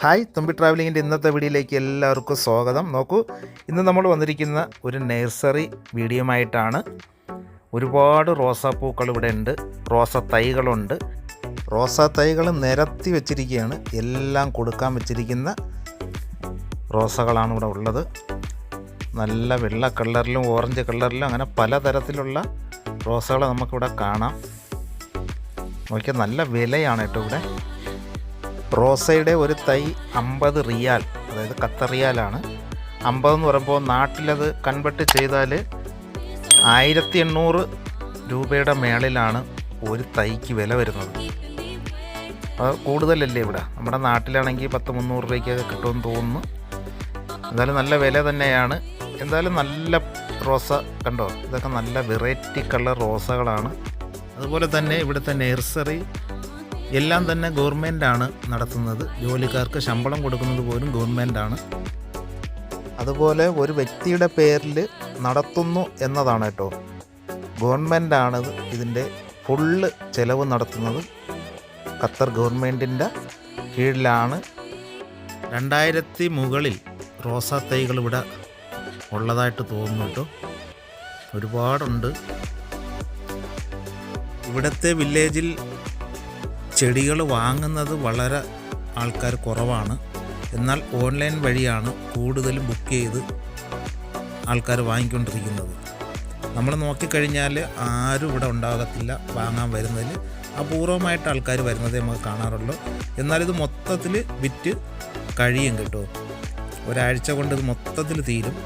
Hi തുമ്പി ട്രാവലിങ്ങിന്റെ ഇന്നത്തെ വീഡിയോയിലേക്ക് എല്ലാവർക്കും സ്വാഗതം. നോക്കൂ ഇന്ന് നമ്മൾ വന്നിരിക്കുന്ന ഒരു നഴ്സറി വീഡിയോയുമായിട്ടാണ് ഒരുപാട് റോസാപ്പൂക്കൾ ഇവിടെ ഉണ്ട് റോസ തൈകളുണ്ട്. റോസാ തൈകൾ നിരത്തി വെച്ചിരിക്കുകയാണ്. എല്ലാം കൊടുക്കാൻ വെച്ചിരിക്കുന്ന റോസകളാണ് ഇവിടെ ഉള്ളത്. നല്ല വെള്ള കളറിലും ഓറഞ്ച് കളറിലും അങ്ങനെ പലതരത്തിലുള്ള റോസകൾ നമുക്കിവിടെ കാണാം. നോക്കിയാൽ നല്ല വിലയാണ് കേട്ടോ ഇവിടെ. റോസയുടെ ഒരു തൈ അമ്പത് റിയാൽ അതായത് കത്തറിയാലാണ് അമ്പതെന്ന് പറയുമ്പോൾ നാട്ടിലത് കൺവെർട്ട് ചെയ്താൽ ആയിരത്തി എണ്ണൂറ് രൂപയുടെ മേളിലാണ് ഒരു തൈക്ക് വില വരുന്നത്. അത് കൂടുതലല്ലേ ഇവിടെ? നമ്മുടെ നാട്ടിലാണെങ്കിൽ പത്ത് മുന്നൂറ് രൂപയ്ക്കൊക്കെ കിട്ടുമെന്ന് തോന്നുന്നു. എന്തായാലും നല്ല വില തന്നെയാണ്. എന്തായാലും നല്ല റോസ കണ്ടോ? ഇതൊക്കെ നല്ല വെറൈറ്റി കളർ റോസകളാണ്. അതുപോലെ തന്നെ ഇവിടുത്തെ നഴ്സറി എല്ലാം തന്നെ ഗവൺമെന്റാണ് നടത്തുന്നത്. ജോലിക്കാർക്ക് ശമ്പളം കൊടുക്കുന്നത് പോലും ഗവൺമെന്റാണ്. അതുപോലെ ഒരു വ്യക്തിയുടെ പേരിൽ നടത്തുന്നു എന്നതാണ് കേട്ടോ. ഗവൺമെന്റാണ് ഇതിന്റെ ഫുള്ള് ചിലവ് നടത്തുന്നത്. ഖത്തർ ഗവൺമെന്റിന്റെ കീഴിലാണ്. രണ്ടായിരത്തി മുകളിൽ റോസാ തൈകൾ ഇവിടെ ഉള്ളതായിട്ട് തോന്നുന്നു കേട്ടോ. ഒരുപാടുണ്ട്. ഇവിടുത്തെ വില്ലേജിൽ ചെടികൾ വാങ്ങുന്നത് വളരെ ആൾക്കാർ കുറവാണ്. എന്നാൽ ഓൺലൈൻ വഴിയാണ് കൂടുതലും ബുക്ക് ചെയ്ത് ആൾക്കാർ വാങ്ങിക്കൊണ്ടിരിക്കുന്നത്. നമ്മൾ നോക്കിക്കഴിഞ്ഞാൽ ആരും ഇവിടെ ഉണ്ടാകത്തില്ല വാങ്ങാൻ വരുന്നതിൽ അപൂർവമായിട്ട് ആൾക്കാർ വരുന്നതേ നമുക്ക് കാണാറുള്ളൂ. എന്നാലിത് മൊത്തത്തിൽ വിറ്റ് കഴിയും കേട്ടോ. ഒരാഴ്ച കൊണ്ട് ഇത് മൊത്തത്തിൽ തീരും.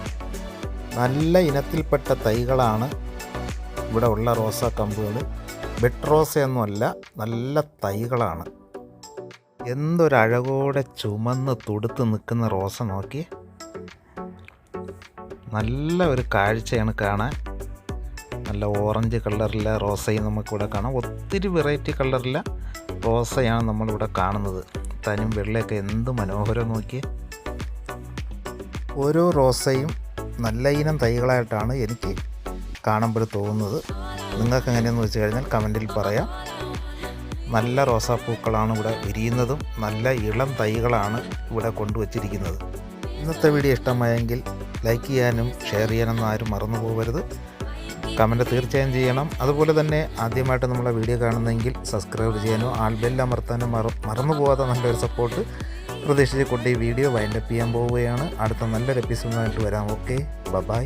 നല്ല ഇനത്തിൽപ്പെട്ട തൈകളാണ് ഇവിടെ ഉള്ള റോസാ കമ്പുകൾ. ബെഡ് റോസയൊന്നുമല്ല നല്ല തൈകളാണ്. എന്തൊരഴകോടെ ചുമന്ന് തുടുത്ത് നിൽക്കുന്ന റോസ നോക്കി. നല്ല ഒരു കാഴ്ചയാണ് കാണാൻ. നല്ല ഓറഞ്ച് കളറിലെ റോസയും നമുക്കിവിടെ കാണാം. ഒത്തിരി വെറൈറ്റി കളറിലെ റോസയാണ് നമ്മളിവിടെ കാണുന്നത്. തനും വെള്ളയൊക്കെ എന്ത് മനോഹരം നോക്കി. ഓരോ റോസയും നല്ല ഇനം തൈകളായിട്ടാണ് എനിക്ക് കാണുമ്പോൾ തോന്നുന്നത്. നിങ്ങൾക്ക് എങ്ങനെയെന്ന് വെച്ച് കഴിഞ്ഞാൽ കമന്റിൽ പറയാം. നല്ല റോസാപ്പൂക്കളാണ് ഇവിടെ വിരിയുന്നതും നല്ല ഇളം തൈകളാണ് ഇവിടെ കൊണ്ടുവച്ചിരിക്കുന്നത്. ഇന്നത്തെ വീഡിയോ ഇഷ്ടമായെങ്കിൽ ലൈക്ക് ചെയ്യാനും ഷെയർ ചെയ്യാനൊന്നും ആരും മറന്നു പോകരുത്. കമന്റ് തീർച്ചയായും ചെയ്യണം. അതുപോലെ തന്നെ ആദ്യമായിട്ട് നമ്മളെ വീഡിയോ കാണുന്നെങ്കിൽ സബ്സ്ക്രൈബ് ചെയ്യാനോ ആൾബെല്ലാം അമർത്താനോ മറ മറന്നു പോകാത്ത നല്ലൊരു സപ്പോർട്ട് പ്രതീക്ഷിച്ചുകൊണ്ട് ഈ വീഡിയോ വൈൻഡപ്പ് ചെയ്യാൻ പോവുകയാണ്. അടുത്ത നല്ലൊരു എപ്പിസോഡായിട്ട് വരാം. Okay bye